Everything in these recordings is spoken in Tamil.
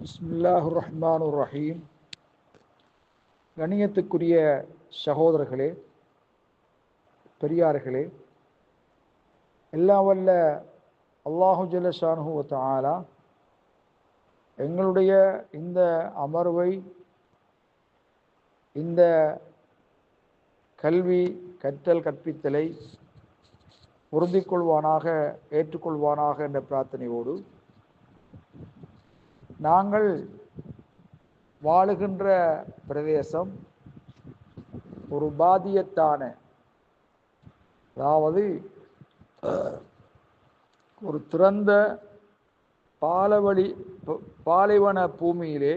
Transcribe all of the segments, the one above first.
பிஸ்மில்லாஹு ரஹ்மான் ரஹீம் கணியத்துக்குரிய சகோதரர்களே பெரியார்களே எல்லாம் வல்ல அல்லாஹு ஜல்லஷானு ஆலா எங்களுடைய இந்த அமர்வை இந்த கல்வி கற்றல் கற்பித்தலை பொருந்திக் கொள்வானாக ஏற்றுக்கொள்வானாக என்ற பிரார்த்தனையோடு நாங்கள் வாழுகின்ற பிரதேசம் ஒரு பாதியத்தான அதாவது ஒரு திறந்த பாலவழி பாலைவன பூமியிலே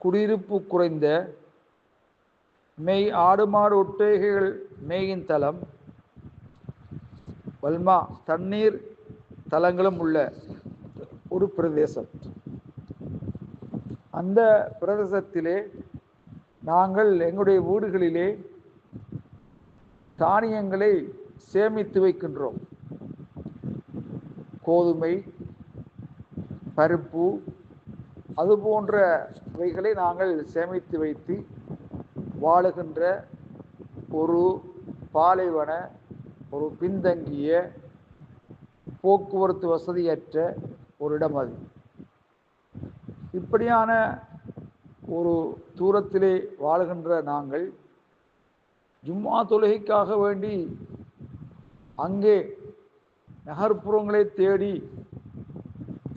குடியிருப்பு குறைந்த மெய் ஆடு மாடு ஒட்டகைகள் மேயின் தலம் வல்மா தண்ணீர் தலங்களும் உள்ள ஒரு பிரதேசம். அந்த பிரதேசத்திலே நாங்கள் எங்களுடைய வீடுகளிலே தானியங்களை சேமித்து வைக்கின்றோம். கோதுமை பருப்பு அது போன்றவைகளை நாங்கள் சேமித்து வைத்து வாழுகின்ற ஒரு பாலைவன ஒரு பின்தங்கிய போக்குவரத்து வசதியற்ற ஒரு இடம் அது. இப்படியான ஒரு தூரத்திலே வாழுகின்ற நாங்கள் ஜும்மா தொழுகைக்காக வேண்டி அங்கே நகர்ப்புறங்களை தேடி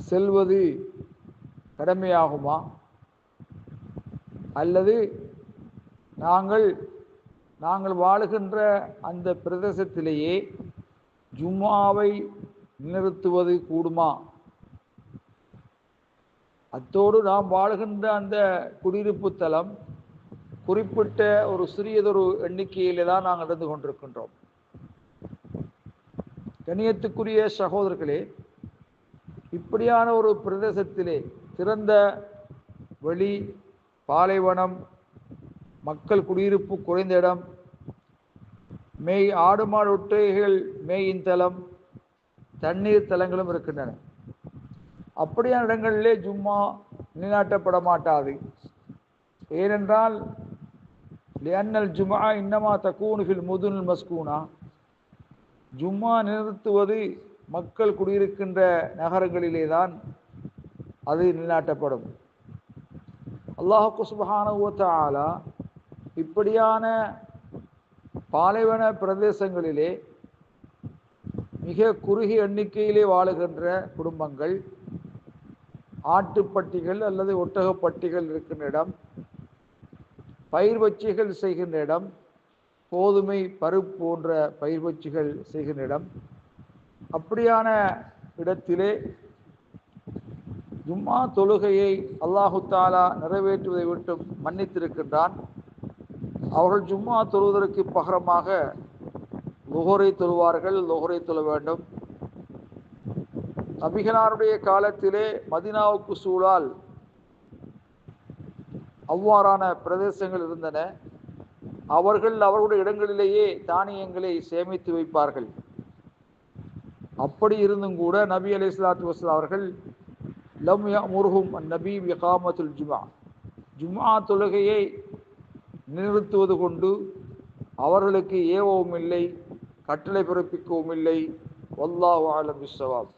செல்வது கடமையாகுமா? அல்லது நாங்கள் நாங்கள் வாழுகின்ற அந்த பிரதேசத்திலேயே ஜும்மாவை நிறுத்துவது கூடுமா? அத்தோடு நாம் வாழுகின்ற அந்த குடியிருப்பு தலம் குறிப்பிட்ட ஒரு சிறியதொரு எண்ணிக்கையிலே தான் நாங்கள் இருந்து கொண்டிருக்கின்றோம். கணியத்துக்குரிய சகோதரர்களே இப்படியான ஒரு பிரதேசத்திலே திறந்த வெளி பாலைவனம் மக்கள் குடியிருப்பு குறைந்த இடம் மேய் ஆடு மாடு ஒட்டைகள் மேயின் தலம் தண்ணீர் தலங்களும் இருக்கின்றன. அப்படியான இடங்களிலே ஜும்மா நிலைநாட்டப்பட மாட்டாது ஏனென்றால் லியன்னல் ஜுமா இன்னமா தக்கூனுஃபில் முதுல் மஸ்கூனா. ஜும்மா நிறுத்துவது மக்கள் குடியிருக்கின்ற நகரங்களிலே தான் அது நிலைநாட்டப்படும் அல்லாஹு சுபஹானுவத்தாலா இப்படியான பாலைவன பிரதேசங்களிலே மிக குறுகிய எண்ணிக்கையிலே வாழுகின்ற குடும்பங்கள் ஆட்டுப்பட்டிகள் அல்லது ஒட்டகப்பட்டிகள் இருக்கின்ற இடம் பயிர் வச்சிகள் செய்கின்ற இடம் கோதுமை பருப்பு போன்ற பயிர் வச்சிகள் செய்கின்ற இடம். அப்படியான இடத்திலே ஜும்மா தொழுகையை அல்லாஹு தாலா நிறைவேற்றுவதை விட்டு மன்னித்திருக்கின்றான். அவர்கள் ஜும்மா தொழுவதற்கு பகரமாக லுகரை தொழுவார்கள் லுகரை தொழ வேண்டும். நபிகளாருடைய காலத்திலே மதினாவுக்கு சூழால் அவ்வாறான பிரதேசங்கள் இருந்தன. அவர்கள் அவர்களுடைய இடங்களிலேயே தானியங்களை சேமித்து வைப்பார்கள். அப்படி இருந்தும் கூட நபி அலி இஸ்லாத்து வஸ்லாம் அவர்கள் லம் முருகும் நபி விகாமத்துல் ஜுமா ஜுமா தொழுகையை நிறுத்துவது கொண்டு அவர்களுக்கு ஏவவும் இல்லை கட்டளை பிறப்பிக்கவும் இல்லை. வல்லாஹ் ஆலம் விஸ்வாப்